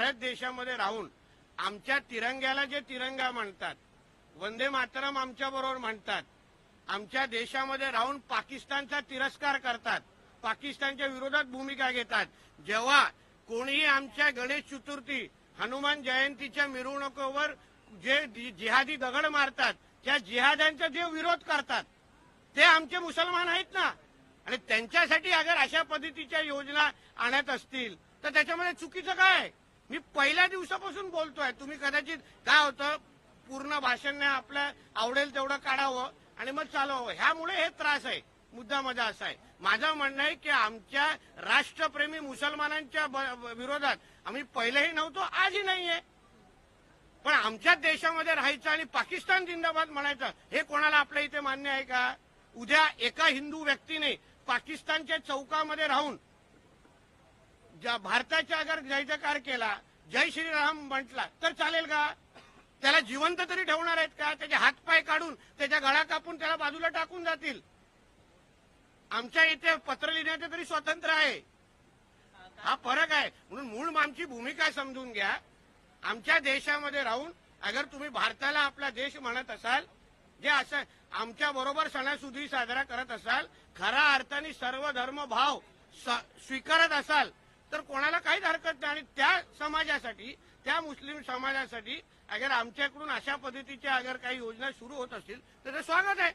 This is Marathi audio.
भारत देशामध्ये राहून आमच्या तिरंग्याला जे तिरंगा म्हणतात वंदे मातरम आमच्या बरोबर म्हणतात आमच्या देशामध्ये राहून पाकिस्तानचा तिरस्कार करतात पाकिस्तानच्या विरोधात भूमिका घेतात जेव्हा कोणीही आमच्या गणेश चतुर्थी हनुमान जयंतीच्या मिरवणुकीवर जे जिहादी दगड मारतात त्या जिहाद्यांचा जे विरोध करतात ते आमचे मुसलमान आहेत ना आणि त्यांच्यासाठी अगर अशा पद्धतीच्या योजना आणत असतील तर त्याच्यामध्ये चुकीचं काय आहे? मी पहिल्या दिवसापासून बोलतोय. तुम्ही कदाचित काय होतं पूर्ण भाषण नाही आपलं आवडेल तेवढं काढावं आणि मग चालवावं. ह्यामुळे हे त्रास आहे. मुद्दा माझा असा आहे. माझं म्हणणं आहे की आमच्या राष्ट्रप्रेमी मुसलमानांच्या विरोधात आम्ही पहिलेही नव्हतो आजही नाहीये. पण आमच्याच देशामध्ये राहायचं आणि पाकिस्तान जिंदाबाद म्हणायचं हे कोणाला आपल्या इथे मान्य आहे का? उद्या एका हिंदू व्यक्तीने पाकिस्तानच्या चौकामध्ये राहून ज्या भारताच्या अगर जय केला जय श्रीराम म्हटला तर चालेल का? त्याला जिवंत तरी ठेवणार आहेत का? त्याचे हातपाय काढून त्याच्या गळा कापून त्याला बाजूला टाकून जातील. आमच्या इथे पत्र लिहिण्याचं तरी स्वातंत्र्य आहे. हा फरक आहे. म्हणून मूळ आमची भूमिका समजून घ्या. आमच्या देशामध्ये राहून अगर तुम्ही भारताला आपला देश म्हणत असाल जे असं आमच्या बरोबर सणासुदी साजरा करत असाल खऱ्या अर्थाने सर्व धर्म भाव स- स्वीकारत असाल तर कोणाला काहीच हरकत नाही. आणि त्या समाजासाठी त्या मुस्लिम समाजासाठी अगर आमच्याकडून अशा पद्धतीच्या अगर काही योजना सुरू होत असतील तर ते स्वागत आहे.